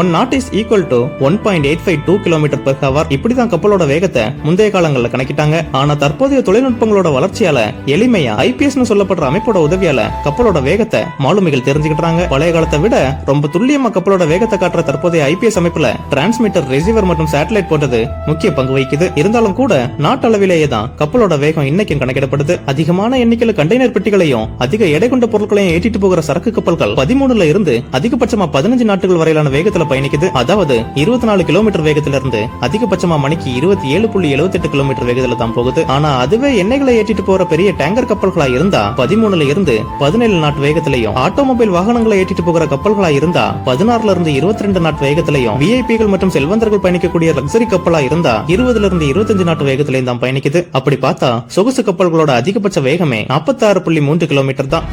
One knot is equal to one point eight five two kilometre per hour இப்படிதான் கப்பலோட வேகத்தை முந்தைய காலங்களில் கணக்கிட்டாங்க. ஆனா தற்போதைய தொழில்நுட்பங்களோட வளர்ச்சியால எளிமையா ஐபிஎஸ் சொல்லப்படுற அமைப்போட உதவியால கப்பலோட வேகத்தை மாலுமிகள் தெரிஞ்சுக்கிட்டாங்க. பழைய காலத்தை விட ரொம்ப துல்லியமா கப்பலோட வேகத்தை காட்டுற தற்போதைய ஐபிஎஸ் அமைப்புல டிரான்ஸ்மிட்டர் ரிசீவர் மற்றும் சேட்டலைட் போட்டது முக்கிய பங்கு வகிக்குது. இருந்தாலும் கூட நாட்டளவிலேயே தான் கப்பலோட வேகம் இன்னைக்கும் கணக்கிடப்படுது. அதிகமான எண்ணிக்கையில கண்டெய்னர் பெட்டிகளையும் அதிக எடை கொண்ட பொருட்களையும் ஏற்றிட்டு போகிற சரக்கு கப்பல்கள் பதிமூணுல இருந்து அதிகபட்சமா பதினஞ்சு நாட்டுகள் வரையிலான வேகத்துல பயணிக்குது. அதாவது இருபத்தி நாலு கிலோமீட்டர் வேகத்துல இருந்து அதிகபட்சமா மணிக்கு இருபத்தி ஏழு புள்ளி எழுபத்தி எட்டு கிலோமீட்டர் வேகத்துல தான் போகுது. ஆனா அதுவே எண்ணெய்களை ஏற்றிட்டு போற பெரிய டேங்கர் கப்பல்களா இருந்தா பதிமூணுல இருந்து பதினேழு நாட்டு வேகத்திலையும் ஆட்டோமொபைல் வாகனங்களை ஏற்றிட்டு போகிற கப்பல்களா இருந்தா பதினாறுல இருந்து இருபத்தி ரெண்டு நாட்டு வேகத்திலையும் விஐபிகள் மற்றும் செல்வந்தர்கள் பயணிக்கக்கூடிய லக்ஸரி கப்பலா இருந்தா இருபதுல இருந்து இருபத்தஞ்சு நாட்டு வேகத்திலையும் தான் பயணிக்குது. அப்படி பார்த்தா சொகுசு கப்பல்களோட அதிகபட்ச வேகமே நாற்பத்தி ஆறு புள்ளி மூன்று கிலோமீட்டர் தான்.